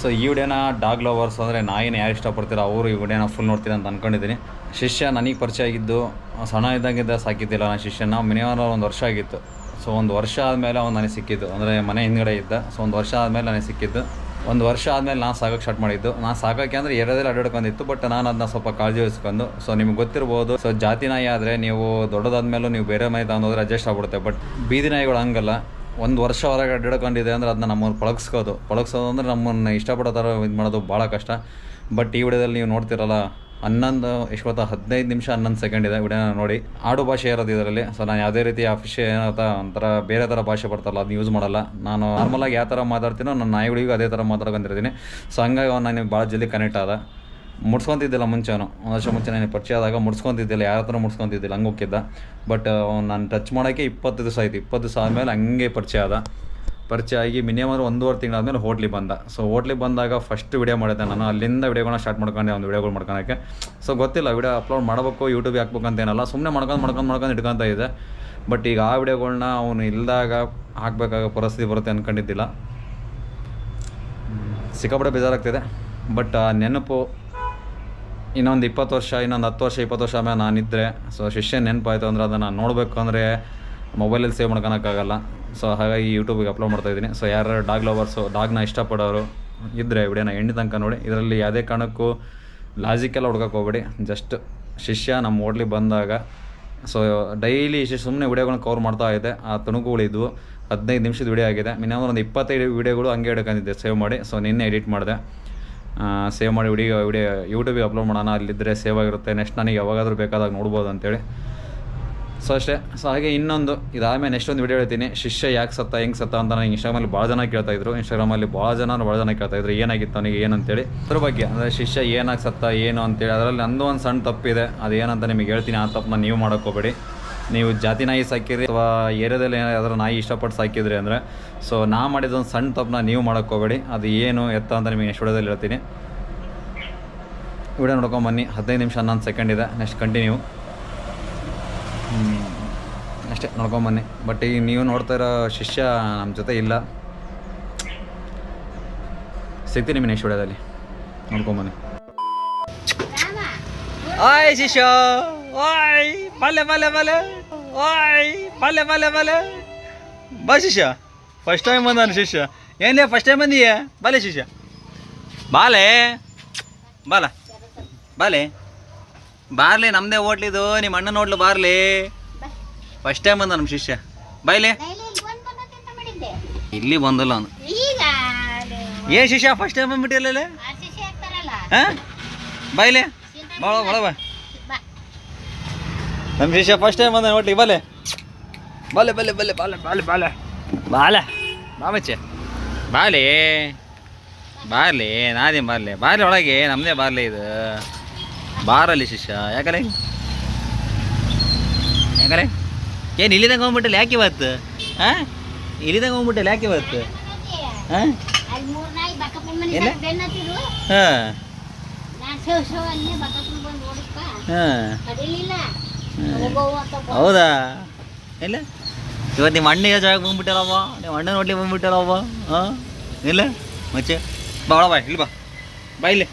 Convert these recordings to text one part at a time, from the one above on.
So ಈ ವಿಡಿಯೋನ dog lovers ಅಂದರೆ ನಾಯಿನ ಯಾರು ಇಷ್ಟಪಡ್ತೀರೋ ಅವರು ಈ ವಿಡಿಯೋನ ಫುಲ್ ನೋಡ್ತೀರ ಅಂತ ಅಂದ್ಕೊಂಡಿದ್ದೀನಿ ಶಿಷ್ಯ ನನಗೆ ಪರಿಚಯ ಆಗಿದ್ದು, ಸಣ್ಣ ಇದ್ದಂಗಿದ್ದ ಸಾಕಿದ್ದಿಲ್ಲ ನಾನು ಶಿಷ್ಯನ ಮಿನಿಮಮ್ ಒಂದು ವರ್ಷ ಆಗಿತ್ತು. ಸೊ ಒಂದು ವರ್ಷ ಆದಮೇಲೆ ಅವ್ನು ನನಗೆ ಸಿಕ್ಕಿದ್ದು. ಅಂದರೆ ಮನೆ ಹಿಂದ್ಗಡೆ ಇದ್ದ. ಸೊ ಒಂದು ವರ್ಷ ಆದಮೇಲೆ ನನಗೆ ಸಿಕ್ಕಿದ್ದು. ಒಂದು ವರ್ಷ ಆದಮೇಲೆ ನಾನು ಸಾಗೋಕ್ಕೆ ಸ್ಟಾರ್ಟ್ ಮಾಡಿದ್ದು. ನಾನು ಸಾಕೋಕ್ಕೆ ಅಂದರೆ ಎರಡದಲ್ಲಿ ಅಡ್ಡಾಡ್ಕೊಂಡಿತ್ತು ಬಟ್ ನಾನು ಅದನ್ನ ಸ್ವಲ್ಪ ಕಾಳಜಿ ವಹಿಸ್ಕೊಂಡು. ಸೊ ನಿಮ್ಗೆ ಗೊತ್ತಿರ್ಬೋದು. ಸೊ ಜಾತಿ ನಾಯಿ ಆದರೆ ನೀವು ದೊಡ್ಡದಾದ್ಮೇಲೂ ನೀವು ಬೇರೆ ಮನೆ ತಗೊಂಡೋದ್ರೆ ಅಡ್ಜಸ್ಟ್ ಆಗ್ಬಿಡುತ್ತೆ. ಬಟ್ ಬೀದಿ ನಾಯಿಗಳು ಹಂಗಲ್ಲ. ಒಂದು ವರ್ಷ ಹೊರಗೆ ಅಡ್ಡಾಡ್ಕೊಂಡಿದೆ ಅಂದ್ರೆ ಅದನ್ನ ನಮ್ಮನ್ನು ಪಳಗಿಸ್ಕೋದು. ಪಳಗಿಸೋದು ಅಂದರೆ ನಮ್ಮನ್ನು ಇಷ್ಟಪಡೋ ಥರ ಇದು ಮಾಡೋದು ಭಾಳ ಕಷ್ಟ. ಬಟ್ ಈ ವಿಡಿಯೋದಲ್ಲಿ ನೀವು ನೋಡ್ತಿರಲ್ಲ, ಹನ್ನೊಂದು ಎಷ್ಟು ಗೊತ್ತಾ ಹದಿನೈದು ನಿಮಿಷ ಹನ್ನೊಂದು ಸೆಕೆಂಡ್ ಇದೆ ವಿಡಿಯೋನ ನೋಡಿ. ಆಡು ಭಾಷೆ ಇರೋದು ಇದರಲ್ಲಿ. ಸೊ ನಾನು ಯಾವುದೇ ರೀತಿ ಅಫಿಷ್ ಏನತ್ತ ಒಂಥರ ಬೇರೆ ಥರ ಭಾಷೆ ಬರ್ತಾರಲ್ಲ ಅದನ್ನ ಯೂಸ್ ಮಾಡಲ್ಲ. ನಾನು ನಾರ್ಮಲಾಗಿ ಯಾವ ಥರ ಮಾತಾಡ್ತೀನೋ, ನನ್ನ ನಾಯಿಗಳಿಗೂ ಅದೇ ಥರ ಮಾತಾಡ್ಕೊಂಡಿರ್ತೀನಿ. ಸೊ ಹಂಗಾಗಿ ನಾನು ಭಾಳ ಜಲ್ದಿ ಕನೆಕ್ಟ್ ಆದ. ಮುಡ್ಸ್ಕೊತಿದ್ದಿಲ್ಲ ಮುಂಚೆನು. ಒಂದು ವರ್ಷ ಮುಂಚೆ ನನಗೆ ಪರಿಚಯ ಆದಾಗ ಮುಡ್ಸ್ಕೊತಿದ್ದಿಲ್ಲ ಯಾರ ಹತ್ರ ಮುಡ್ಸ್ಕೊತಿದ್ದಿಲ್ಲ, ಹಂಗೆ ಹೋಗಿದ್ದ ಬಟ್ ನಾನು ಟಚ್ ಮಾಡೋಕ್ಕೆ ಇಪ್ಪತ್ತು ದಿವಸ ಆಯಿತು. ಇಪ್ಪತ್ತು ದಿವಸ ಆದಮೇಲೆ ಹಂಗೆ ಪರಿಚಯ ಆದ. ಪರಿಚಯ ಆಗಿ ಮಿನಿಮಮ್ ಒಂದೂವರೆ ತಿಂಗಳಾದ್ಮೇಲೆ ಹೋಟ್ಲಿಗೆ ಬಂದ. ಸೊ ಹೋಟ್ಲಿಗೆ ಬಂದಾಗ ಫಸ್ಟ್ ವಿಡಿಯೋ ಮಾಡಿದ್ದೆ ನಾನು. ಅಲ್ಲಿಂದ ವಿಡಿಯೋಗಳನ್ನ ಸ್ಟಾರ್ಟ್ ಮಾಡ್ಕೊಂಡೆ, ಒಂದು ವಿಡಿಯೋಗಳು ಮಾಡ್ಕೊಳಕ್ಕೆ. ಸೊ ಗೊತ್ತಿಲ್ಲ ವಿಡಿಯೋ ಅಪ್ಲೋಡ್ ಮಾಡಬೇಕು ಯೂಟ್ಯೂಬ್ಗೆ ಹಾಕ್ಬೇಕು ಅಂತ ಏನಲ್ಲ ಸುಮ್ಮನೆ ಮಾಡ್ಕೊಂಡು ಮಾಡ್ಕೊಂಡು ಮಾಡ್ಕೊಂಡು ಇಟ್ಕೊತ ಇದೆ ಬಟ್ ಈಗ ಆ ವೀಡಿಯೋಗಳನ್ನ ಅವನು ಇಲ್ಲದಾಗ ಹಾಕಬೇಕಾಗೋ ಪರಿಸ್ಥಿತಿ ಬರುತ್ತೆ ಅಂದ್ಕೊಂಡಿದ್ದಿಲ್ಲ ಸಿಕ್ಕಾಪಟ್ಟೆ ಬೇಜಾರಾಗ್ತಿದೆ. ಬಟ್ ಆ, ನೆನಪು ಇನ್ನೊಂದು ಇಪ್ಪತ್ತು ವರ್ಷ, ಇನ್ನೊಂದು ಹತ್ತು ವರ್ಷ, ಇಪ್ಪತ್ತು ವರ್ಷ ಆಮೇಲೆ ನಾನಿದ್ದರೆ ಸೊ ಶಿಷ್ಯ ನೆನಪಾಯಿತು ಅಂದರೆ ಅದನ್ನು ನೋಡಬೇಕು ಅಂದರೆ ಮೊಬೈಲಲ್ಲಿ ಸೇವ್ ಮಾಡ್ಕೊಳಕ್ಕಾಗಲ್ಲ. ಸೊ ಹಾಗಾಗಿ ಯೂಟ್ಯೂಬಿಗೆ ಅಪ್ಲೋಡ್ ಮಾಡ್ತಾ ಇದ್ದೀನಿ. ಸೊ ಯಾರು ಡಾಗ್ ಲವರ್ಸು ಡಾಗ್ನ ಇಷ್ಟಪಡೋರು ಇದ್ದರೆ ವಿಡಿಯೋನ ಎಣ್ಣೆ ತನಕ ನೋಡಿ. ಇದರಲ್ಲಿ ಯಾವುದೇ ಕಾರಣಕ್ಕೂ ಲಾಜಿಕ್ಕೆಲ್ಲ ಹುಡ್ಕಕ್ಕೆ ಹೋಗ್ಬೇಡಿ. ಜಸ್ಟ್ ಶಿಷ್ಯ ನಮ್ಮ ಹೋಟ್ಲಿಗೆ ಬಂದಾಗ. ಸೊ ಡೈಲಿ ಸುಮ್ಮನೆ ವಿಡಿಯೋಗಳನ್ನ ಕವರ್ ಮಾಡ್ತಾ ಇದೆ ಆ ತುಣುಕುಗಳಿದ್ವು ಹದಿನೈದು ನಿಮಿಷದ ವಿಡಿಯೋ ಆಗಿದೆ. ಮಿನಿಮಮ್ ಒಂದು ಇಪ್ಪತ್ತೈದು ವಿಡಿಯೋಗಳು ಹಂಗೆ ಹಿಡ್ಕೊಂಡಿದ್ದೆ ಸೇವ್ ಮಾಡಿ. ಸೊ ನಿನ್ನೆ ಎಡಿಟ್ ಮಾಡಿದೆ. ಸೇವ್ ಮಾಡಿ ವಿಡಿಯೋ ವಿಡಿಯೋ ಯೂಟ್ಯೂಬಿಗೆ ಅಪ್ಲೋಡ್ ಮಾಡೋಣ ಅಲ್ಲಿದ್ದರೆ ಸೇವ್ ಆಗಿರುತ್ತೆ. ನೆಕ್ಸ್ಟ್ ನನಗೆ ಯಾವಾಗಾದರೂ ಬೇಕಾದಾಗ ನೋಡ್ಬೋದು ಅಂತೇಳಿ. ಸೊ ಅಷ್ಟೇ. ಸೊ ಹಾಗೆ ಇನ್ನೊಂದು, ಇದಾದಮೇಲೆ ನೆಕ್ಸ್ಟ್ ಒಂದು ವಿಡಿಯೋ ಹೇಳ್ತೀನಿ. ಶಿಷ್ಯ ಯಾಕೆ ಸತ್ತ, ಹೆಂಗೆ ಸತ್ತ ಅಂತ ನನಗೆ ಇನ್ಸ್ಟಾಗ್ರಾಮಲ್ಲಿ ಭಾಳ ಜನ ಕೇಳ್ತಾ ಇದ್ರು. ಇನ್ಸ್ಟಾಗ್ರಾಮಲ್ಲಿ ಭಾಳ ಜನ ಭಾಳ ಜನ ಕೇಳ್ತಾ ಇದ್ರು. ಏನಾಗಿತ್ತು ಅವನಿಗೆ ಏನಂತೇಳಿ ಅದ್ರ ಬಗ್ಗೆ, ಅಂದರೆ ಶಿಷ್ಯ ಏನಾಗಿ ಸತ್ತ, ಏನು ಅಂತೇಳಿ. ಅದರಲ್ಲಿ ನಂದು ಒಂದು ಸಣ್ಣ ತಪ್ಪಿದೆ. ಅದೇನಂತ ನಿಮಗೆ ಹೇಳ್ತೀನಿ, ಆ ತಪ್ಪನ್ನ ನೀವು ಮಾಡೋಕ್ಕೋಬೇಡಿ ನೀವು ಜಾತಿ ನಾಯಿ ಸಾಕಿರಿ ಅಥವಾ ಏರಿಯಾದಲ್ಲಿ ಯಾವ್ದಾದ್ರು ನಾಯಿ ಇಷ್ಟಪಟ್ಟು ಸಾಕಿದ್ರಿ ಅಂದರೆ ಸೊ ನಾ ಮಾಡಿದೊಂದು ಸಣ್ಣ ತಪ್ಪನ್ನ ನೀವು ಹೋಗಬೇಡಿ. ಅದು ಏನು ಎತ್ತ ಅಂತ ನಿಮಗೆ ನೆಕ್ಸ್ಟ್ ವಿಡಿಯೋದಲ್ಲಿ ಹೇಳ್ತೀನಿ. ವಿಡಿಯೋ ನೋಡ್ಕೊಂಬನ್ನಿ ಹದಿನೈದು ನಿಮಿಷ ಹನ್ನೊಂದು ಸೆಕೆಂಡ್ ಇದೆ. ನೆಕ್ಸ್ಟ್ ಕಂಟಿನ್ಯೂ ಅಷ್ಟೇ ನೋಡ್ಕೊಂಬನ್ನಿ ಬಟ್ ಈಗ ನೀವು ನೋಡ್ತಾ ಇರೋ ಶಿಷ್ಯ ನಮ್ಮ ಜೊತೆ ಇಲ್ಲ. ಸಿಗ್ತೀನಿ ನಿಮಗೆ ನೆಕ್ಸ್ಟ್ ವಿಡಿಯೋದಲ್ಲಿ. ನೋಡ್ಕೊಂಬನ್ನಿ ಆಯ್ ಶಿಷ್ಯ. ಓಯ್ ಬಲ್ಲೆ ಬಲ್ಲೆ ಬಲ್ಲೆ ಓಯ್ ಬಲ್ಲೆ ಬಲ್ಲೆ ಬಲ್ಲೆ ಬಾ ಶಿಷ್ಯ. ಫಸ್ಟ್ ಟೈಮ್ ಬಂದಾನ ಶಿಷ್ಯ. ಏನೇ ಫಸ್ಟ್ ಟೈಮ್ ಬಂದೀಯ? ಬಾಲೆ ಶಿಷ್ಯ. ಬಾಲೆ. ಬಾಲ. ಬಾಲೆ. ಬಾರ್ಲಿ ನಮ್ದೇ ಹೋಟ್ಲಿದು ನಿಮ್ಮ ಅಣ್ಣ ನೋಡ್ಲು ಬಾರ್ಲಿ. ಫಸ್ಟ್ ಟೈಮ್ ಬಂದ ನಮ್ಮ ಶಿಷ್ಯ. ಬಾಯ್ಲೆ. ಇಲ್ಲಿ ಬಂದಲ್ಲ ಅವನು. ಏ ಶಿಷ್ಯ ಫಸ್ಟ್ ಟೈಮ್ ಬಂದ್ಬಿಟ್ಟಿಲ್ಲ ಹಾಂ? ಬಾಯ್ಲೆ. ಬಾಳ ಬಾಳ ಬಾ. ನಮ್ಮ ಶಿಷ್ಯ ಫಸ್ಟ್ ಟೈಮ್ ಬಂದ ನೋಡ್ಲಿ ಬಲೆ. ಬಲೆ ಬಲೆ ಬಲೆ ಬಾಲೆ ಬಾಲೆ ಬಾಲೆ. ಬಾಲೆ. ಮಾಮಚ್ಚೆ. ಬಾಲೆ. ಬಾರ್ಲಿ ನಾನೇನು ಬಾರ್ಲಿ ಬಾರ್ಲಿ ಒಳಗೆ ನಮ್ಮದೇ ಬಾರ್ಲಿ ಇದು. ಬಾರಲ್ಲಿ ಶಿಷ್ಯ. ಯಾಕಲೆ? ಯಾಕಲೆ? ಏನು ಇಲ್ಲಿದಾಗ ಹೋಗ್ಬಿಟ್ಟಲ್ಲಿ ಯಾಕೆ ಇವತ್ತು? ಹಾಂ ಇಲ್ಲಿದಾಗ ಹೋಗ್ಬಿಟ್ಟಲ್ಲಿ ಯಾಕೆ ಇವತ್ತು? ಹಾಂ. ಹಾಂ. ಹಾಂ ಹೌದಾ? ಇಲ್ಲ? ಇವತ್ತು ನಿಮ್ಮ ಅಣ್ಣಿಗೆ ಜಾಗ ಬಂದ್ಬಿಟ್ಟಲ್ಲವ್ವ ನಿಮ್ಮ ಅಣ್ಣ ನೋಡ್ಲಿಕ್ಕೆ ಬಂದ್ಬಿಟ್ಟಲ್ಲವ್ವ ಹಾಂ? ಇಲ್ಲ? ಮಚ್ಚೆ. ಬಾ ಒಳ ಬಾ, ಇಲ್ಲಿ ಬಾ. ಬಾ ಇಲ್ಲಿ.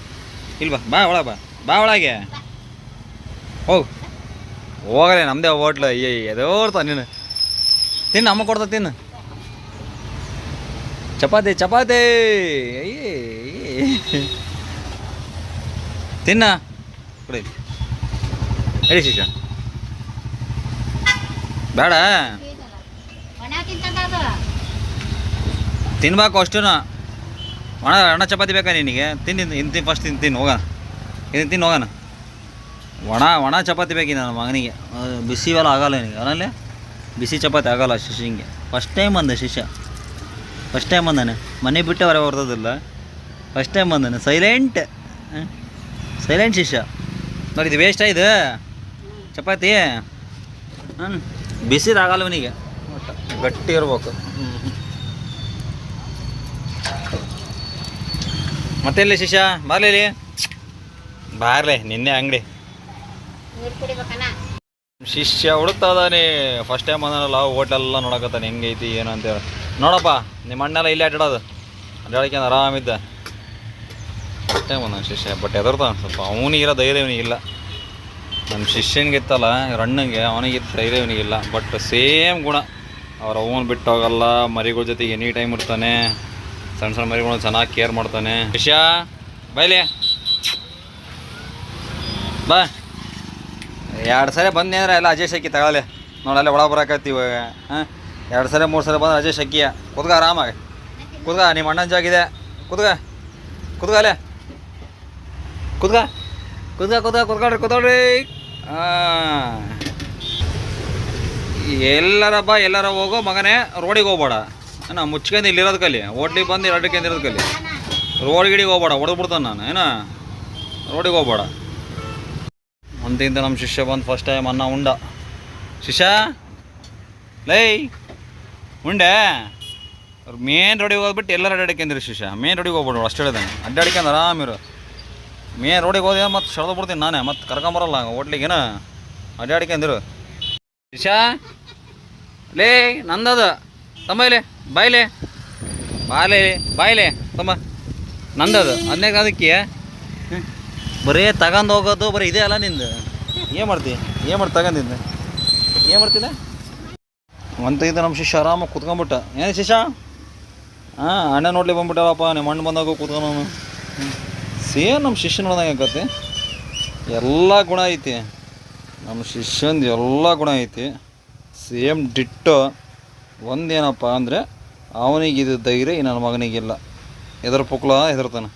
ಇಲ್ಲಿ ಬಾ. ಬಾ ಒಳ ಬಾ. ಬಾ ಒಳಗೆ. ಹೋಗು. ಹೋಗಲೆ ನಮ್ಮದೇ ಹೋಟ್ಲು. ಅಯ್ಯ ಎದೋರ್ತ ನೀನು ತಿನ್ನು, ಅಮ್ಮ ಕೊಡ್ತಾ ತಿನ್ನು. ಚಪಾತಿ ಚಪಾತಿ. ಅಯ್ಯೇ. ತಿನ್ನ. ಕೊಡಿ ಹೇಳಿ ಶಿಷ್ಯ. ಬೇಡ. ತಿನ್ಬೇಕು ಅಷ್ಟುನ. ಒಣ ಒಣ ಚಪಾತಿ ಬೇಕಾ ನಿನಗೆ? ತಿಂದು ಇನ್ನು ತಿನ್ ಫಸ್ಟ್ ತಿನ್ ತಿನ್ನು ಹೋಗೋಣ. ಇದನ್ನು ತಿನ್ನು ಹೋಗೋಣ. ಒಣ ಒಣ ಚಪಾತಿ ಬೇಕು ನನ್ನ ಮಗನಿಗೆ. ಬಿಸಿ ಎಲ್ಲ ಆಗಲ್ಲ ನಿನಗೆ. ಅವನಲ್ಲೇ ಬಿಸಿ ಚಪಾತಿ ಆಗಲ್ಲ ಶಿಶಿಂಗೆ ಫಸ್ಟ್ ಟೈಮ್ ಬಂದೆ ಶಿಷ್ಯ. ಫಸ್ಟ್ ಟೈಮ್ ಬಂದಾನೆ. ಮನೆ ಬಿಟ್ಟು ಅವರೇ ಫಸ್ಟ್ ಟೈಮ್ ಬಂದಾನೆ. ಸೈಲೆಂಟ್ ಸೈಲೆಂಟ್ ಶಿಷ್ಯ. ನೋಡಿ ಇದು ವೇಸ್ಟ್ ಇದು? ಚಪಾತಿ? ಹ್ಞೂ ಬಿಸಿದಾಗಲ್ಲ ಅವನಿಗೆ ಗಟ್ಟಿ ಇರ್ಬೇಕು. ಮತ್ತೆಲ್ಲಿ ಶಿಷ್ಯ? ಬಾರ್ಲಿ ಬಾರ್ಲೆ, ನಿನ್ನೆ ಅಂಗಡಿ. ಶಿಷ್ಯ ಹುಡುಕ್ತಾದಾನೆ ಫಸ್ಟ್ ಟೈಮ್ ಬಂದನಲ್ಲ ಹೋಟೆಲ್ಲ ನೋಡಕತ್ತಾನೆ. ಹೆಂಗೈತಿ ಏನು ಅಂತೇಳಿ ನೋಡಪ್ಪ ನಿಮ್ಮ ಅಣ್ಣೆಲ್ಲ ಇಲ್ಲೇ ಅಡ್ಡಾಡೋದು ಅಡ್ಡಾಡ್ಕೊಂಡು ಆರಾಮಿದ್ದ. ಫಸ್ಟ್ ಟೈಮ್ ಬಂದ ಶಿಷ್ಯ ಬಟ್ ಎದುರ್ತಾನೆ ಸ್ವಲ್ಪ. ಅವನಿಗಿರೋ ಧೈರ್ಯ ಇವನಿಗಿಲ್ಲ. ನನ್ನ ಶಿಷ್ಯನಿಗಿತ್ತಲ್ಲ ರಣ್ಣಂಗೆ ಅವನಿಗಿತ್ತು ಧೈರ್ಯ ಇವನಿಗಿಲ್ಲ ಬಟ್ ಸೇಮ್ ಗುಣ ಅವ್ರ ಅವನು ಬಿಟ್ಟು ಹೋಗಲ್ಲ ಮರಿಗಳ ಜೊತೆಗೆ ಎನಿ ಟೈಮ್ ಇರ್ತಾನೆ ಸಣ್ಣ ಸಣ್ಣ ಮರಿಗಳನ್ನ ಚೆನ್ನಾಗಿ ಕೇರ್ ಮಾಡ್ತಾನೆ ಶಿಷ್ಯ ಬೈಲಿ ಬಾ ಎರಡು ಸರಿ ಬಂದೆ ಅಂದ್ರೆ ಎಲ್ಲ ಅಜಯ್ ಶಕ್ಕಿ ತಗೊಳ್ಳಿ ನೋಡಲ್ಲೇ ಒಳ ಬರಕತ್ತಿ ಇವಾಗ ಹಾಂ ಎರಡು ಸರಿ ಮೂರು ಸರಿ ಬಂದ್ರೆ ಅಜಯ್ ಶಕ್ಕಿಯ ಕುದ್ಗ ಆರಾಮಾಗಿ ಕುದ್ಗ ನಿಮ್ಮ ಅಣ್ಣನ ಜಾಗಿದೆ ಕುದ್ಗ ಕುದ್ಗ ಅಲ್ಲೇ ಕುದ್ಗ ಕುದ್ಗ ಕುದ್ಗ ಕುದ್ಕೊಳ್ರಿ ಎಲ್ಲರ ಬಾ, ಎಲ್ಲರ ಹೋಗೋ ಮಗನೇ, ರೋಡಿಗೆ ಹೋಗ್ಬೇಡ. ಏನ ಮುಚ್ಕೊಂಡು ಇಲ್ಲಿರೋದು ಕಲಿ. ಹೋಟ್ಲಿಗೆ ಬಂದು ಎರಡಕ್ಕೆ ಇರೋದು ಕಲಿ. ರೋಡ್ ಗಿಡಿಗೆ ಹೋಗ್ಬೇಡ ಹೊಡೆದ್ಬಿಡ್ತಾನೆ ನಾನು, ಏನ? ರೋಡಿಗೆ ಹೋಗ್ಬೇಡ. ಮುಂದಿಂದ ನಮ್ಮ ಶಿಷ್ಯ ಬಂದು ಫಸ್ಟ್ ಟೈಮ್ ಅನ್ನ ಉಂಡ. ಶಿಷ್ಯ? ಲೈ, ಉಂಡೆ? ಅವ್ರು ಮೇನ್ ರೋಡಿಗೆ ಹೋಗ್ಬಿಟ್ಟು ಎಲ್ಲರ ಅಡ್ಡಾಡಿಕೆಂದ್ರೆ ಶಿಷ್ಯ. ಮೇನ್ ರೋಡಿಗೆ ಹೋಗ್ಬಿಡು ಅಷ್ಟು ಹೇಳಿದಾನೆ. ಅಡ್ಡಾಡ್ಕೊಂಡು ಆರಾಮಿರು ಮೇನ್ ರೋಡಿಗೆ ಹೋದೆ ಮತ್ತೆ ಸೆಳೆದು ಬಿಡ್ತೀನಿ ನಾನೇ ಮತ್ತೆ ಕರ್ಕೊಂಬರಲ್ಲ ಹೋಟ್ಲಿಗೇನ? ಅಡ್ಡಾಡ್ಕೊಂಡಿರು ಇಶಾ ಲೇ ನಂದದ. ತಮ್ಮ ಇಲ್ಲೇ ಬಾಯ್ಲೆ. ಬಾಯ್ಲೆ ಬಾಯ್ಲೆ. ತಮ್ಮ. ನಂದದ. ಅದನ್ನೇ ಅದಕ್ಕೆ. ಬರೀ ತಗೊಂಡು ಹೋಗೋದು ಬರೀ ಇದೇ ಅಲ್ಲ ನಿಂದು. ಏನು ಮಾಡ್ತಿ? ಏನು ಮಾಡಿ ತಗೊಂಡಿದ್ದೆ ಏನು ಮಾಡ್ತಿಲ್ಲ ಅಂತ ಇದು ನಮ್ಮ ಶಿಷ್ಯ ಆರಾಮಾಗಿ ಕುತ್ಕೊಂಬಿಟ್ಟ ಏನು ಶಿಷ್ಯ? ಹಾಂ ಅಣ್ಣ ನೋಡ್ಲಿ ಬಂದ್ಬಿಟ್ಟವಪ್ಪ ನಿಮ್ಮ ಅಣ್ಣ ಬಂದಾಗ ಕೂತ್ಕೊಳೋನು ಸೇಮ್ ನಮ್ಮ ಶಿಷ್ಯ ನೋಡ್ದಂಗೆ ಆಕತಿ ಎಲ್ಲ ಗುಣ ಐತಿ. ನಮ್ಮ ಶಿಷ್ಯಂದು ಎಲ್ಲ ಗುಣ ಐತಿ. ಸೇಮ್ ಡಿಟ್ಟು ಒಂದೇನಪ್ಪ ಅಂದರೆ ಅವನಿಗೆ ಇದು ಧೈರ್ಯ ನನ್ನ ಮಗನಿಗಿಲ್ಲ ಎದರ ಪುಕ್ಲ, ಹೆದರ್ತಾನೆ.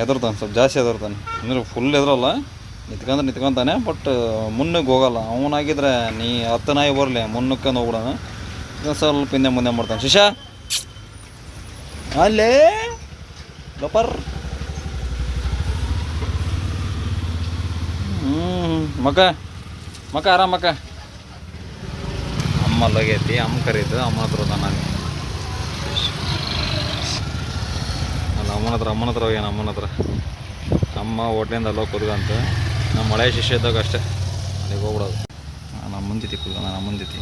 ಹೆದರ್ತಾನೆ, ಸ್ವಲ್ಪ ಜಾಸ್ತಿ ಹೆದರ್ತಾನೆ. ಅಂದರೆ ಫುಲ್ ಹೆದರಲ್ಲ. ನಿತ್ಕೊಂಡ್ರೆ ನಿತ್ಕೊಂತಾನೆ ಬಟ್ ಮುನ್ನಗೆ ಹೋಗಲ್ಲ. ಅವನಾಗಿದ್ರೆ ನೀ ಹತ್ತು ನಾಯಿ ಬರಲಿ ಮುನ್ನಕ್ಕಂದು ಹೋಗ್ಬಿಡೋಣ. ಸ್ವಲ್ಪ ಹಿಂದೆ ಮುಂದೆ ಮಾಡ್ತಾನೆ. ಶಿಷ್ಯ, ಅಲ್ಲೇ, ಲಪರ್. ಮಕ ಮಕ್ಕ ಆರಾಮ ಮಕ್ಕ ಅಮ್ಮ ಲಗೈತಿ, ಅಮ್ಮ ಕರೀತು ಅಮ್ಮ ಹತ್ರ ನಾನು. ಅಲ್ಲ, ಅಮ್ಮನ ಹತ್ರ ಅಮ್ಮನ ಹತ್ರ ಹೋಗ್ಯಾನ ಅಮ್ಮನ ಹತ್ರ? ಅಮ್ಮ ಹೋಟ್ಲಿಂದ ಅಲ್ಲೋ ಕುದ್ಗಂತ ನಮ್ಮ ಮಳೆ ಶಿಷ್ಯ ಇದ್ದಾಗ ಅಷ್ಟೇ. ಅಲ್ಲಿಗೆ ಹೋಗ್ಬಿಡೋದು. ನಾನು ಅಮ್ಮನ ಜೊತೆ ಕುದ್ಗ ನಾನು ಅಮ್ಮನ ಜೊತೆ.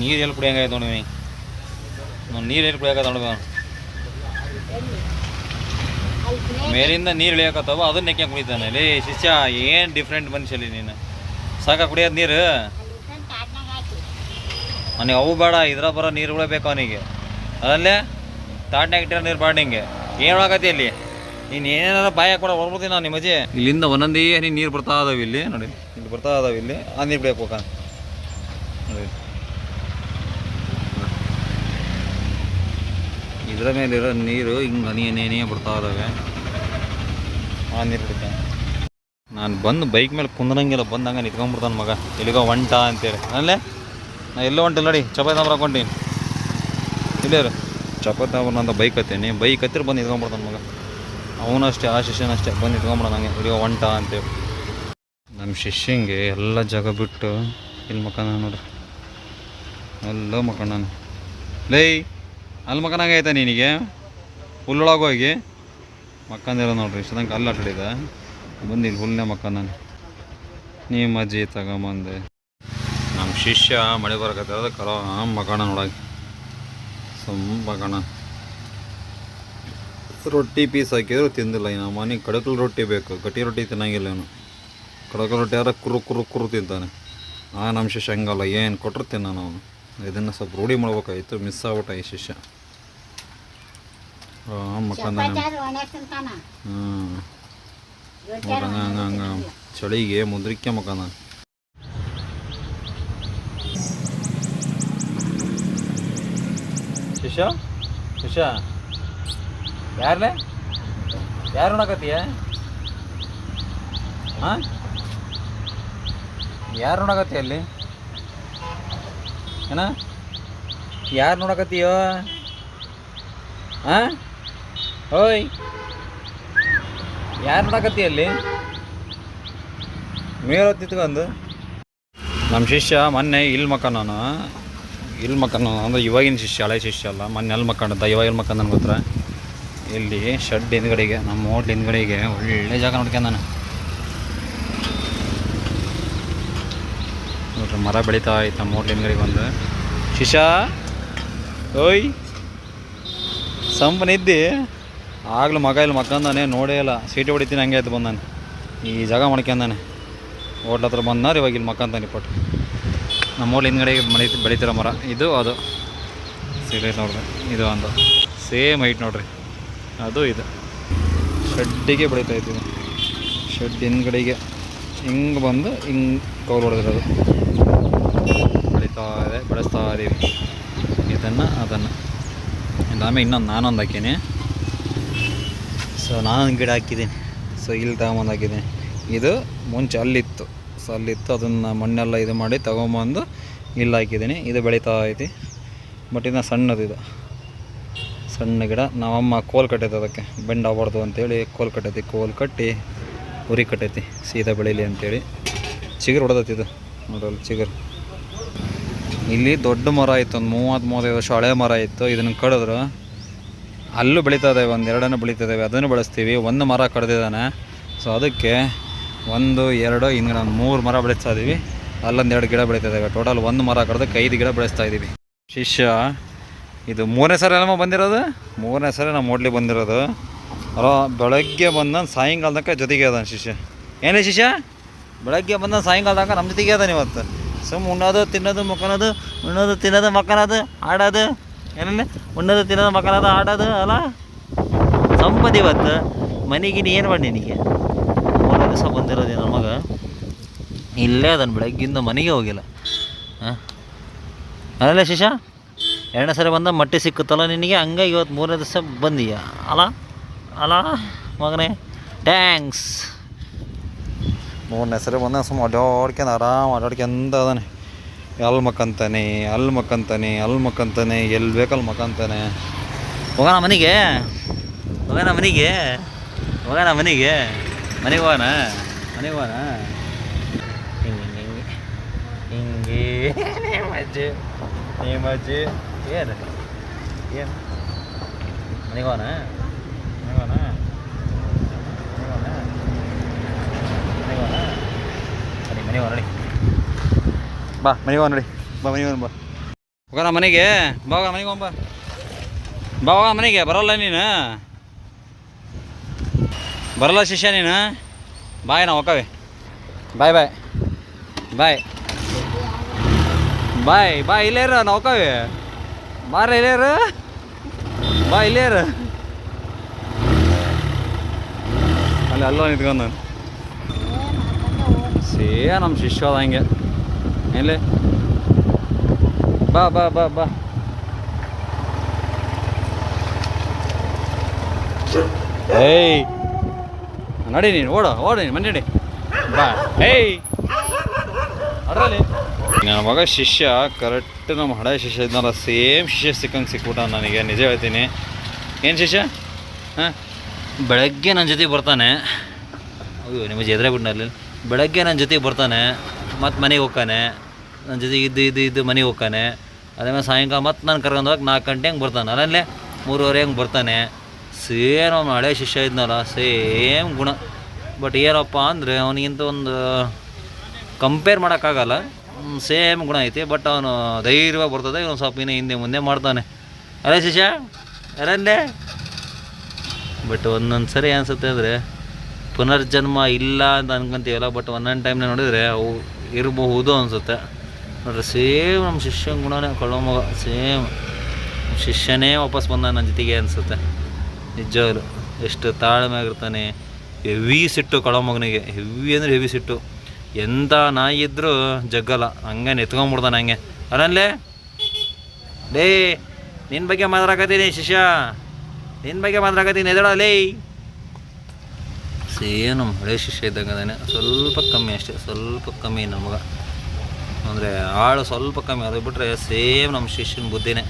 ನೀರು ಎಲ್ಲಿ ಕುಡಿಯಂಗಾಯ್ತು ನೋಡಿ ನೀರು ಎಲ್ಲಿ ಕುಡಿಯಾಕ ನೋಡಿ ಮೇಲಿಂದ ನೀರು ಇಳಿಯಕತ್ತವ, ಅದನ್ನ ನೆಕ್ಕ ಕುಡಿತಾನೆ ಲೇ, ಶಿಷ್ಯ, ಏನು ಡಿಫ್ರೆಂಟ್ ಮನುಷ್ಯಲಿ ನೀನು? ಸಾಕ ಕುಡಿಯೋದ್ ನೀರು? ಅವನಿಗೆ ಅವು ಬೇಡ, ಇದ್ರ ಬರೋ ನೀರುಗಳೇ ಬೇಕು ಅವನಿಗೆ. ಅದಲ್ಲೇ ತಾಟ್ನಾಗ ಇಟ್ಟಿರೋ ನೀರು ಬಾಡ ನಿಂಗೆ. ಏನು ಇಲ್ಲಿ ನೀನು ಏನಾರ ಬಾಯ ಕೂಡ ಹೊರಬಿಡ್ತೀನಿ ನಾನು ನಿಮ್ಮಜ್ಜಿ ಇಲ್ಲಿಂದ ಒಂದೊಂದೇ ನೀರು ಬರ್ತಾ ಇದಾವೆ ಇಲ್ಲಿ. ನೋಡಿ, ಇಲ್ಲಿ ಬರ್ತಾ ಇದಾವೆ ಇಲ್ಲಿ. ಆ ನೀರು ಬಿಡಕ್ಕೆ ಹೋಗ ನೋಡಿ ಇದರ ಮೇಲಿರೋ ನೀರು ಹಿಂಗೆ ಹನಿ ಹನಿ ಬರ್ತಾ ಇದಾವೆ. ಆ ನೀರು ಬಿಡುತ್ತೆ ನಾನು ಬಂದು ಬೈಕ್ ಮೇಲೆ ಕುಂದ್ರಂಗಿಲ್ಲ ಬಂದಂಗ ನಿಂತ್ಕೊಂಡ್ಬಿಡ್ತಾನೆ ಮಗ. ಎಲ್ಲಿಗೋ ಒಂಟ ಅಂತೇಳಿ. ಅಲ್ಲೇ? ನಾ ಎಲ್ಲೋ ಹೊಂಟಿಲ್ಲ ನೋಡಿ ಚಪಾತಿ ನಂಬರ್ ಹಾಕೊಂಡೀನಿ ಇಲ್ಲೇ ಚಪಾತಿ ನಂಬರ್ ಅಂತ ಬೈಕ್ ಹತ್ತೀನಿ ಬೈಕ್ ಹತ್ತಿರ ಬಂದು ನಿಂತ್ಕೊಂಡ್ಬಿಡ್ತಾನೆ ಮಗ. ಅವನು ಅಷ್ಟೇ, ಆ ಶಿಷ್ಯನ ಅಷ್ಟೇ, ಬಂದು ನಿಂತ್ಕೊಂಡ್ಬಿಡ ನಂಗೆ ಎಲ್ಲಿಗೋ ಹೊಂಟ ಅಂತೇಳಿ. ನಮ್ಮ ಶಿಷ್ಯಂಗೆ ಎಲ್ಲ ಜಾಗ ಬಿಟ್ಟು ಇಲ್ಲಿ ಮಕ್ಕನ ನೋಡ್ರಿ. ಎಲ್ಲೋ ಮಕ್ಕಣ ನಾನು ಲೈ ಅಲ್ಲಿ ಮಕ್ಕನಾಗ ಐತೆ ನಿನಗೆ? ಹುಲ್ಲೊಳಗೆ ಹೋಗಿ. ಮಕ್ಕಂದಿರೋ ನೋಡ್ರಿ ಇಷ್ಟದಂಗೆ ಅಲ್ಲಿ ಆಟಾಡಿದ ಬಂದು ಇಲ್ಲಿ ಹುಲ್ಲನೇ ಮಕ್ಕ ನಾನು. ನಿಮ್ಮ ಅಜ್ಜಿ ತಗೊಂಬಂದೆ. ನಮ್ಮ ಶಿಷ್ಯ ಮಳೆ ಬರಕತ್ತ ಕರೋ ಮಕಣ ನೋಡಾಗಿ ಸುಮ್ಮ ರೊಟ್ಟಿ ಪೀಸ್ ಹಾಕಿದ್ರು ತಿಂದಿಲ್ಲ ಇನ್ನು. ಮನೆಗೆ ಕಡಕಲ್ ರೊಟ್ಟಿ ಬೇಕು. ಗಟ್ಟಿ ರೊಟ್ಟಿ ತಿನ್ನಂಗಿಲ್ಲ ಇವನು. ಕಡಕಲ್ ರೊಟ್ಟಿ ಯಾರ ಕುರು ಕುರು ಕುರು ತಿಂತಾನೆ. ಆ ನಮ್ಮ ಶಿಷ್ಯ ಹಂಗಲ್ಲ, ಏನು ಕೊಟ್ಟರು ತಿನ್ನ ನಾವು ಇದನ್ನು ಸ್ವಲ್ಪ ರೂಢಿ ಮಾಡ್ಬೇಕಾಗಿತ್ತು ಮಿಸ್ ಆಗ್ಬಿಟ್ಟ ಈ ಶಿಷ್ಯ. ಮಕ್ಕಂದ ಹ್ಞೂ ಚಳಿಗೆ ಮುದ್ರಿಕೆ ಮಕ್ಕಂದ ಶಿಷ್ಯ? ಶಿಷ್ಯ? ಯಾರೇ ಯಾರು ನೋಡಕತ್ತೀಯ? ಹಾಂ ಯಾರು ನೋಡಕತ್ತೀಯ ಅಲ್ಲಿ? ಏನ? ಯಾರು ನೋಡಕತ್ತೀಯೋ? ಹಾಂ ಓಯ್! ಯಾರು ನೋಡಕತ್ತೀಯ ಅಲ್ಲಿ? ಮೇಲ್ ನಮ್ಮ ಶಿಷ್ಯ ಮೊನ್ನೆ ಇಲ್ಲಿ ಮಕ್ಕ ನಾನು ಇಲ್ಲಿ ಮಕ್ಕನ ಅಂದ್ರೆ ಇವಾಗಿನ ಶಿಷ್ಯ, ಹಳೆ ಶಿಷ್ಯ ಅಲ್ಲ, ಮೊನ್ನೆ ಅಲ್ಲಿ ಮಕ್ಕಂಡ ಇವಾಗ ಇಲ್ಲಿ ಮಕ್ಕ ಗೊತ್ತರ ಇಲ್ಲಿ ಶೆಡ್ ಹಿಂದ್ಗಡೆಗೆ, ನಮ್ಮ ಹೋಟ್ಲ್ ಹಿಂದ್ಗಡೆಗೆ ಒಳ್ಳೆ ಜಾಗ ನೋಡ್ಕೊಂಡು ನೋಡ್ರಿ ಮರ ಬೆಳೀತಾ ಐತೆ ನಮ್ಮ ಹೋಟ್ಲ್ ಬಂದು ಒಂದು. ಶಿಷ್ಯ ಓಯ್. ಸಂಪನಿದ್ದಿ? ಆಗ್ಲೂ ಮಗ ಇಲ್ಲಿ ಮಕ್ಕಂದಾನೆ, ನೋಡೇ ಇಲ್ಲ. ಸೀಟಿ ಹೊಡಿತೀನಿ, ಹಂಗೆ ಆಯ್ತು ಬಂದಾನೆ. ಈ ಜಾಗ ಮಾಡ್ಕೊಂಡಾನೆ. ಹೋಟ್ಲ ಹತ್ರ ಬಂದಾರ ಇವಾಗ ಇಲ್ಲಿ ಮಕ್ಕಂತಾನೆ ಪಟ್ಟು. ನಮ್ಮೂರಲ್ಲಿ ಹಿಂದ್ಗಡೆ ಮಳಿ ಬೆಳೀತಿರೋ ಮರ. ಇದು ಅದು. ಸೀರಿಯಸ್ ನೋಡ್ರಿ, ಇದು ಒಂದು. ಸೇಮ್ ಹೈಟ್ ನೋಡ್ರಿ. ಅದು ಇದು. ಶೆಡ್ಡಿಗೆ ಬೆಳೀತಾ ಇತ್ತು ಇದು ಶೆಡ್ ಹಿಂದ್ಗಡೆಗೆ. ಹಿಂಗೆ ಬಂದು ಹಿಂಗೆ ಕೌಲ್ ಹೊಡೆದಿರೋದು ಬೆಳೀತಾ ಇದೆ, ಬೆಳೆಸ್ತಾ ಇದ್ದೀವಿ ಇದನ್ನು, ಅದನ್ನು. ಇದಾಮೆ ಇನ್ನೊಂದು ನಾನೊಂದು ಹಾಕೀನಿ. ಸೊ ನಾನೊಂದು ಗಿಡ ಹಾಕಿದ್ದೀನಿ ಸೊ ಇಲ್ಲಿ ತಗೊಂಬಂದು ಹಾಕಿದ್ದೀನಿ ಇದು ಮುಂಚೆ ಅಲ್ಲಿತ್ತು. ಸೊ ಅಲ್ಲಿತ್ತು. ಅದನ್ನು ಮಣ್ಣೆಲ್ಲ ಇದು ಮಾಡಿ ತೊಗೊಂಬಂದು ಇಲ್ಲಿ ಹಾಕಿದ್ದೀನಿ ಇದು ಬೆಳೀತಾ ಐತಿ ಬಟ್ ಇನ್ನು ಸಣ್ಣದು ಇದು. ಸಣ್ಣ ಗಿಡ. ನಮ್ಮಮ್ಮ ಕೋಲ್ ಕಟ್ಟೈತೆ ಅದಕ್ಕೆ. ಬೆಂಡ್ ಆಗ್ಬಾರ್ದು ಅಂತೇಳಿ ಕೋಲ್ ಕಟ್ಟೈತಿ. ಕೋಲ್ ಕಟ್ಟಿ ಉರಿ ಕಟ್ಟೈತಿ. ಸೀದಾ ಬೆಳೀಲಿ ಅಂತೇಳಿ. ಚಿಗುರು ಇದು. ನೋಡಲ್ಲ ಚಿಗುರು. ಇಲ್ಲಿ ದೊಡ್ಡ ಮರ ಇತ್ತು, ಒಂದು ಮೂವತ್ತು ಮೂವತ್ತೈದು ವರ್ಷ ಹಳೆ ಮರ ಇತ್ತು. ಇದನ್ನು ಕಡಿದ್ರು. ಅಲ್ಲೂ ಬೆಳೀತಾ ಇದ್ದಾವೆ ಒಂದು ಎರಡನ್ನು ಬೆಳೀತಾ ಇದ್ದಾವೆ ಅದನ್ನು ಬೆಳೆಸ್ತೀವಿ. ಒಂದು ಮರ ಕಡ್ದಿದ್ದಾನೆ. ಸೊ ಅದಕ್ಕೆ ಒಂದು, ಎರಡು ಒಂದು ಮೂರು ಮರ ಬೆಳೆಸ್ತಾ ಇದ್ದೀವಿ ಅಲ್ಲೊಂದು ಎರಡು ಗಿಡ ಬೆಳೀತಾ ಟೋಟಲ್ ಒಂದು ಮರ ಕಡ್ದಕ್ಕೆ ಐದು ಗಿಡ ಬೆಳೆಸ್ತಾ ಇದ್ದೀವಿ ಶಿಷ್ಯ, ಇದು ಮೂರನೇ ಸಾರಿ ಅಲ್ಲಮ್ಮ ಬಂದಿರೋದು? ಮೂರನೇ ಸಾರಿ ನಮ್ಮ ಹೋಟ್ಲಿಗೆ ಬಂದಿರೋದು. ಬೆಳಗ್ಗೆ ಬಂದ ಸಾಯಂಕಾಲದಕ್ಕೆ ಜೊತೆಗೆ ಅದಾನ ಶಿಷ್ಯ. ಏನೇ ಶಿಷ್ಯ? ಬೆಳಗ್ಗೆ ಬಂದ ಸಾಯಂಕಾಲ ತನಕ ನಮ್ಮ ಜೊತೆಗೆ ಅದಾನೆ ಇವತ್ತು. ಸುಮ್ಮ ಉಣ್ಣೋದು, ತಿನ್ನೋದು, ಮಕ್ಕಳೋದು, ಉಣ್ಣೋದು, ತಿನ್ನೋದು, ಮಕ್ಕಳೋದು ಆಡೋದು ಏನಿಲ್ಲ ಉಣ್ಣೋದು, ತಿನ್ನೋದು, ಮಕ್ಕಳೋದು ಆಡೋದು ಅಲ್ಲ? ಸಂಪದ ಇವತ್ತು. ಮನೆಗಿನ ಏನು ಮಾಡಿ ನಿನಗೆ? ಮೂರನೇ ದಿವಸ ಬಂದಿರೋದು ನನ್ನ ಮಗ. ಇಲ್ಲೇ ಅದನ್ನು ಬೆಳಗ್ಗಿಂದ ಮನೆಗೆ ಹೋಗಿಲ್ಲ. ಹಾಂ? ಅಲ್ಲ ಶಿಶ ಎರಡನೇ ಸರಿ ಬಂದ ಮಟ್ಟಿ ಸಿಕ್ಕುತ್ತಲ್ಲ ನಿನಗೆ? ಹಂಗೆ ಇವತ್ತು ಮೂರನೇ ದಿವಸ ಬಂದೀಯ? ಅಲ್ಲ? ಅಲ್ಲ, ಮಗನೇ? ಟ್ಯಾಂಕ್ಸ್ ಮೂರನೇ ಹೆಸರು ಬಂದ ಸುಮ್ಮ ಅಡ್ಡಾಡ್ಕೊಂಡು ಆರಾಮ್ ಅಡ್ಡಾಡ್ಕೊಂತ ಅದಾನೆ. ಅಲ್ಲಿ ಮಕ್ಕಂತಾನೆ ಅಲ್ಲಿ ಮಕ್ಕಂತಾನೆ ಅಲ್ಲಿ ಮಕ್ಕಂತಾನೆ ಎಲ್ಲಿ ಬೇಕಲ್ಲಿ ಮಕ್ಕಂತಾನೆ ಹೋಗೋಣ ಮನೆಗೆ. ಹೋಗೋಣ ಮನೆಗೆ. ಹೋಗೋಣ ಮನೆಗೆ. ಮನೆಗೆ ಹೋಗೋಣ. ಮನೆಗೆ ಹೋಗೋಣ. ಹಿಂಗೆ ಹಿಂಗೆ ಹಿಂಗೆ. ಮಜ್ಜಿ ನೀ ಅಜ್ಜಿ. ಏನು? ಏನು? ಮನೆಗೆ ಹೋಗೋಣ ಮನೆಗೆ ಹೋಗೋಣ ಮನೆಗೆ ಹೋಗೋಣ ಮನೆಗೆ ಹೋಗೋಣ ಸರಿ ಮನೆಗೆ ಹೋಗೋಣ ನಡಿ ಬಾ ಮನೆಗೆ ನೋಡಿ. ಬಾ ಮನೆಗೆ ಬಾ. ಹೋಗೋಣ ಮನೆಗೆ? ಬಾ ಹೋಗೋಣ ಮನೆಗೆ ಹೋಗ ಬಾ. ಬಾ ಹೋಗೋಣ ಮನೆಗೆ. ಬರಲ್ಲ ನೀನು. ಬರಲ್ಲ ಶಿಷ್ಯ ನೀನು. ಬಾಯ್ ನಾವು ಹೋಗವೆ ಬಾಯ್ ಬಾಯ್. ಬಾಯ್. ಬಾಯ್ ಬಾಯ್ ಇಲ್ಲೇ ಇರು ನಾವು ಹೋಗವೆ ಬಾರ ಇಲ್ಲೇ ಇರು. ಬಾ ಇಲ್ಲೇ ಇರು. ಅಲ್ಲಿ ಅಲ್ಲೋ ನಿಂತ್ಕೊಂಡು ಸೇ ನಮ್ಮ ಶಿಷ್ಯ ಅದ ಹಂಗೆ ಎಲ್ಲಿ ಬಾ ಬಾ ಬಾ ಬಾ ಏಯ್ ನಡಿ ನೀನು, ಓಡಾ, ಓಡಿ ನೀನು ಮನೆ ಬಾ. ಏಯ್ ಅದರಲ್ಲಿ. ನನ್ನ ಮಗ ಶಿಷ್ಯ ಕರೆಕ್ಟ್ ನಮ್ಮ ಹಳೆ ಶಿಷ್ಯ ಇದ್ನಲ್ಲ ಸೇಮ್ ಶಿಷ್ಯ ಸಿಕ್ಕಂಗೆ ಸಿಕ್ಬಿಟ್ಟ ನನಗೆ, ನಿಜ ಹೇಳ್ತೀನಿ. ಏನು ಶಿಷ್ಯ? ಹಾಂ? ಬೆಳಗ್ಗೆ ನನ್ನ ಜೊತೆ ಬರ್ತಾನೆ. ಅಯ್ಯೋ ನಿಮ್ಮ ಎದುರೇ ಬಿಟ್ಟು ಬೆಳಗ್ಗೆ ನನ್ನ ಜೊತೆಗೆ ಬರ್ತಾನೆ. ಮತ್ತು ಮನೆಗೆ ಹೋಗ್ತಾನೆ ನನ್ನ ಜೊತೆಗೆ ಇದ್ದು ಇದ್ದು ಇದ್ದು ಮನೆಗೆ ಹೋಗ್ತಾನೆ ಅದೇ ಸಾಯಂಕಾಲ ಮತ್ತು ನಾನು ಕರ್ಕೊಂಡು ಹೋಗಿ ನಾಲ್ಕು ಗಂಟೆ ಹಂಗೆ ಬರ್ತಾನೆ. ಅಲ್ಲೇ ಮೂರುವರೆ ಹಂಗೆ ಬರ್ತಾನೆ. ಸೇಮ್ ಅವ್ನು ಹಳೆ ಶಿಷ್ಯ ಇದ್ನಲ್ಲ, ಸೇಮ್ ಗುಣ. ಬಟ್ ಏನಪ್ಪ ಅಂದರೆ ಅವನಿಗಿಂತ ಒಂದು ಕಂಪೇರ್ ಮಾಡೋಕ್ಕಾಗಲ್ಲ. ಸೇಮ್ ಗುಣ ಐತಿ ಬಟ್ ಅವನು ಧೈರ್ಯವಾಗಿ ಬರ್ತದೆ ಇವನು ಸ್ವಲ್ಪ ಇನ್ನೂ ಹಿಂದೆ ಮುಂದೆ ಮಾಡ್ತಾನೆ. ಅರೆ ಶಿಷ್ಯ ಅಲ್ಲೇ ಬಟ್ ಒಂದೊಂದು ಸರಿ ಅನಿಸುತ್ತೆ ಅಂದರೆ ಪುನರ್ಜನ್ಮ ಇಲ್ಲ ಅಂತ ಅನ್ಕೊಂತೀವಲ್ಲ ಬಟ್ ಒಂದೊಂದು ಟೈಮ್ನ ನೋಡಿದರೆ ಅವು ಇರಬಹುದು ಅನಿಸುತ್ತೆ. ನೋಡ್ರಿ, ಸೇಮ್ ನಮ್ಮ ಶಿಷ್ಯನ ಗುಣನೇ ಕೊಳ್ಳೋ ಮಗ, ಸೇಮ್. ಶಿಷ್ಯನೇ ವಾಪಸ್ ಬಂದ ನನ್ನ ಜೊತೆಗೆ ಅನಿಸುತ್ತೆ. ನಿಜವಾಗ್ಲು ಎಷ್ಟು ತಾಳ್ಮೆ ಆಗಿರ್ತಾನೆ. ಹೆವಿ ಸಿಟ್ಟು ಕಳೋ ಮಗನಿಗೆ, ಹೆವಿ ಅಂದರೆ ಹೆವಿ ಸಿಟ್ಟು. ಎಂಥ ನಾಯಿ ಇದ್ದರೂ ಜಗ್ಗಲ್ಲ, ಹಂಗೆ ನೆತ್ಕೊಂಡ್ಬಿಡ್ತಾನೆ ಹಂಗೆ. ಅಲ್ಲೇ ಡೇ ನಿನ್ನ ಬಗ್ಗೆ ಮಾತಾಡಕತ್ತೀನಿ ಶಿಷ್ಯ. ನಿನ್ನ ಬಗ್ಗೆ ಮಾತಾಡಕತ್ತೀನಿ ಎದಳ ಲೇ. ಸೇಮ್ ಹಳೆ ಶಿಷ್ಯ ಇದ್ದಂಗೆ ಸ್ವಲ್ಪ ಕಮ್ಮಿ ಅಷ್ಟೇ, ಸ್ವಲ್ಪ ಕಮ್ಮಿ ನಮ್ಗೆ. ಅಂದರೆ ಆಳು ಸ್ವಲ್ಪ ಕಮ್ಮಿ, ಅದು ಬಿಟ್ಟರೆ ಸೇಮ್ ನಮ್ಮ ಶಿಷ್ಯನ ಬುದ್ಧಿನೇ.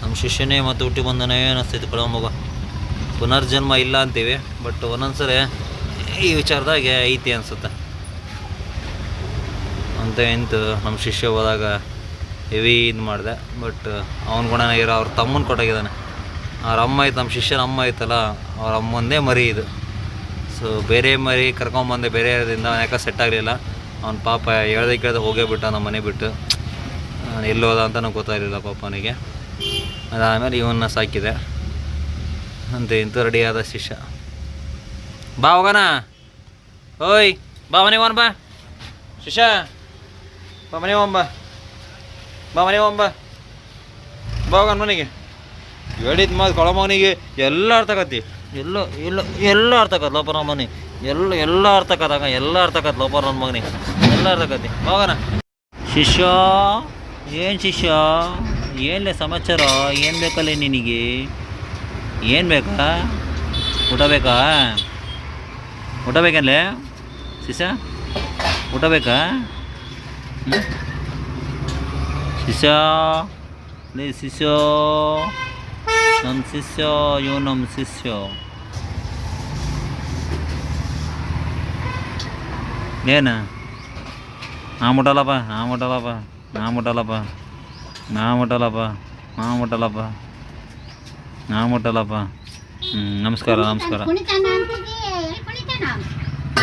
ನಮ್ಮ ಶಿಷ್ಯನೇ ಮತ್ತು ಹುಟ್ಟಿ ಬಂದನೇ ಅನಿಸ್ತೈತಿ ಕಳೋ ಮಗ. ಪುನರ್ಜನ್ಮ ಇಲ್ಲ ಅಂತೀವಿ, ಬಟ್ ಒಂದೊಂದ್ಸರಿ ಈ ವಿಚಾರದಾಗೆ ಐತಿ ಅನಿಸುತ್ತೆ. ಅಂತ ಇಂತು ನಮ್ಮ ಶಿಷ್ಯ ಹೋದಾಗ ಹೆವಿ ಇದು ಮಾಡಿದೆ, ಬಟ್ ಅವನ ಗುಣನ ಇರೋ ಅವ್ರ ತಮ್ಮನ ಕೊಟ್ಟಾಗಿದ್ದಾನೆ. ಅವ್ರ ಅಮ್ಮ ಐತೆ, ನಮ್ಮ ಶಿಷ್ಯನ ಅಮ್ಮ ಐತಲ್ಲ, ಅವ್ರ ಅಮ್ಮಂದೇ ಮರಿ ಇದು. ಸೊ ಬೇರೆ ಮರಿ ಕರ್ಕೊಂಬಂದೆ ಬೇರೆ ಅವ್ನು ಯಾಕೆ ಸೆಟ್ ಆಗಲಿಲ್ಲ. ಅವ್ನು ಪಾಪ ಹೇಳ್ದೆ ಕೇಳ್ದೆ ಹೋಗೇ ಬಿಟ್ಟ ನಮ್ಮ ಮನೆ ಬಿಟ್ಟು. ಎಲ್ಲೋದ ಅಂತ ಅಂತ ಗೊತ್ತಾಗಲಿಲ್ಲ ಪಾಪ ಅವನಿಗೆ. ಅದಾದಮೇಲೆ ಇವನ್ನ ಸಾಕಿದೆ. ಅಂತ, ಇಂತೂ ರೆಡಿಯಾದ ಶಿಷ್ಯ. ಬಾ, ಹೋಗೋಣ. ಓಯ್, ಬಾ ಮನೆ ಒನ್ ಬಾ. ಶಿಷ್ಯ, ಬಾ ಮನೆ ಒಂಬ ಬಾ. ಮನೆ ಒಂಬ ಬಾ. ಹೋಗೋಣ ಮನೆಗೆ. ಹೇಳಿದ ಮಾತು ಕೊಳಮವನಿಗೆ ಎಲ್ಲ ಆಕತಿ ಎಲ್ಲ ಎಲ್ಲ ಎಲ್ಲ ಅರ್ಥ ಆಕತ್ ಲೋಪ ಎಲ್ಲ ಎಲ್ಲ ಅರ್ಥ ಎಲ್ಲ ಅರ್ಥ ಆಕತ್ ಲೋಪ ನನ್ನ ಮಗನಿ ಎಲ್ಲ ಅರ್ಥ ಹೋಗೋಣ. ಶಿಷ್ಯ, ಏನು ಶಿಷ್ಯ? ಏನ್ಲೆ ಸಮಾಚಾರ? ಏನು ಬೇಕಲ್ಲ ನಿನಗೆ? ಏನು ಬೇಕಾ? ಊಟ ಬೇಕಾ? ಊಟ ಬೇಕಲ್ಲೇ ಶಿಷ್ಯ, ಊಟ ಬೇಕಾ? ಶಿಷ್ಯ ಶಿಷ್ಯ ನಮ್ಮ ಶಿಷ್ಯ ಇವ್ ನಮ್ಮ ಶಿಷ್ಯ ಏನ ನಾ ಮುಟ್ಟಲ್ಲಪ್ಪ ನಾ ಮುಟ್ಟಲ್ಲಪ್ಪ ನಾ ಮುಟ್ಟಲ್ಲಪ್ಪ ನಾ ಮುಟ್ಟಲ್ಲಪ್ಪ ನಾ ಮುಟ್ಟಲ್ಲಪ್ಪ ನಾ ಮುಟ್ಟಲ್ಲಪ್ಪ ಹ್ಞೂ ನಮಸ್ಕಾರ ನಮಸ್ಕಾರ.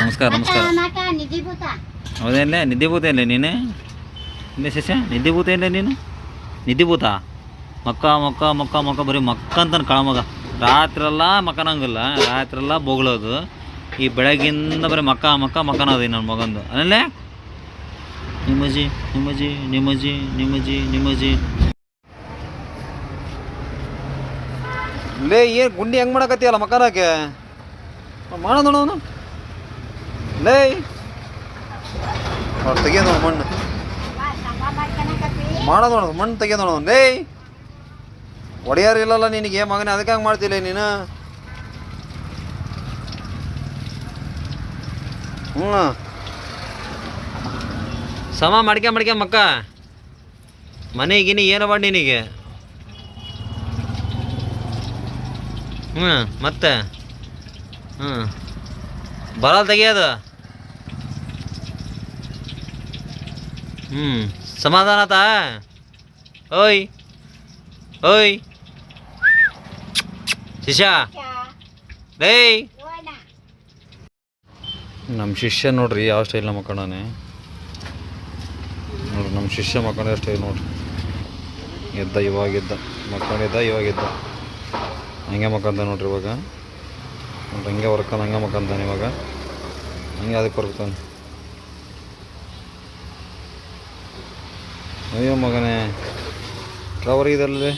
ನಮಸ್ಕಾರ ನಮಸ್ಕಾರ. ಹೌದೇನ್ಲೇ? ನಿದ್ದೆ ಭೂತ ಇಲ್ಲ ನೀನು? ಇಲ್ಲ ಶಿಷ್ಯ? ನಿದ್ದೆ ಭೂತ ಇಲ್ಲ ನೀನು? ನಿದ್ದೆ ಭೂತ? ಮಕ್ಕ ಮಕ್ಕ ಮಕ್ಕ ಮಕ್ಕ, ಬರೀ ಮಕ್ಕ ಅಂತಾನೆ ಕಳಮಗ ರಾತ್ರೆಲ್ಲ ಮಕ್ಕನಂಗಿಲ್ಲ ರಾತ್ರೆಲ್ಲ ಬೊಗಳೋದು. ಈ ಬೆಳಗಿಂದ ಬರೀ ಮಕ್ಕ ಮಕ್ಕ ಮಕ್ಕನೋದು ನನ್ನ ಮಗಂದು. ಅಲ್ಲೇ ನಿಮ್ಮಜಿ ನಿಮ್ಮಜಿ ನಿಮ್ಮಜ್ಜಿ ನಿಮ್ಮಜ್ಜಿ ನಿಮ್ಮಜ್ಜಿ. ಲೇ, ಏನು ಗುಂಡಿ ಹೆಂಗೆ ಮಾಡಕತ್ತೀಯಲ್ಲ ಮಕ್ಕನಕ್ಕೆ ಮಾಡೋದು ನೋಡೋನು ಲೇ. ಅವ್ರು ತೆಗಿಯೋದು ಮಣ್ಣು. ಮಾಡೋದು ಮಣ್ಣು ತೆಗಿಯೋದು ಲೇ. ಒಡೆಯಾರ ಇಲ್ಲಲ್ಲ ನಿನಗೆ, ಮಗನೇ, ಅದಕ್ಕೆ ಹಂಗೆ ಮಾಡ್ತಿಲ್ಲ ನೀನು? ಹ್ಞೂ ಸಮ ಮಡ್ಕೆ ಮಡ್ಕೆ, ಮಕ್ಕ. ಮನೆಗಿನಿ ಏನು ಮಾಡಿ ನಿನಗೆ? ಹ್ಞೂ ಮತ್ತೆ? ಹ್ಞೂ ಬರಲ್ ತೆಗಿಯೋದು ಹ್ಞೂ ಸಮಾಧಾನ ಆತಾ? ಓಯ್ ಓಯ್. ಶಿಷ್ಯ? ಡೇಯ್ ನಮ್ಮ ಶಿಷ್ಯ ನೋಡ್ರಿ, ಯಾವ ಸ್ಟೈಲ್ನ ಮಕ್ಕಳಾನೆ ನೋಡ್ರಿ ನಮ್ಮ ಶಿಷ್ಯ ಮಕ್ಕಳ ಸ್ಟೈಲ್ ನೋಡ್ರಿ. ಎದ್ದ ಇವಾಗಿದ್ದ ಮಕ್ಕಳಿದ್ದ ಇವಾಗಿದ್ದ ಹಂಗೆ ಮಕ್ಕಂತ ನೋಡ್ರಿ ಇವಾಗ. ನೋಡ್ರಿ, ಹಂಗೆ ವರ್ಕ್ ಹಂಗೆ ಮಕ್ಕಂತಾನೆ ಇವಾಗ. ಹಂಗೆ ಅದಕ್ಕೆ ಹೊರ್ತಾನೆ ಅಯ್ಯೋ ಮಗನೇ. ಕವರ್ ಇದಲ್ಲದೆ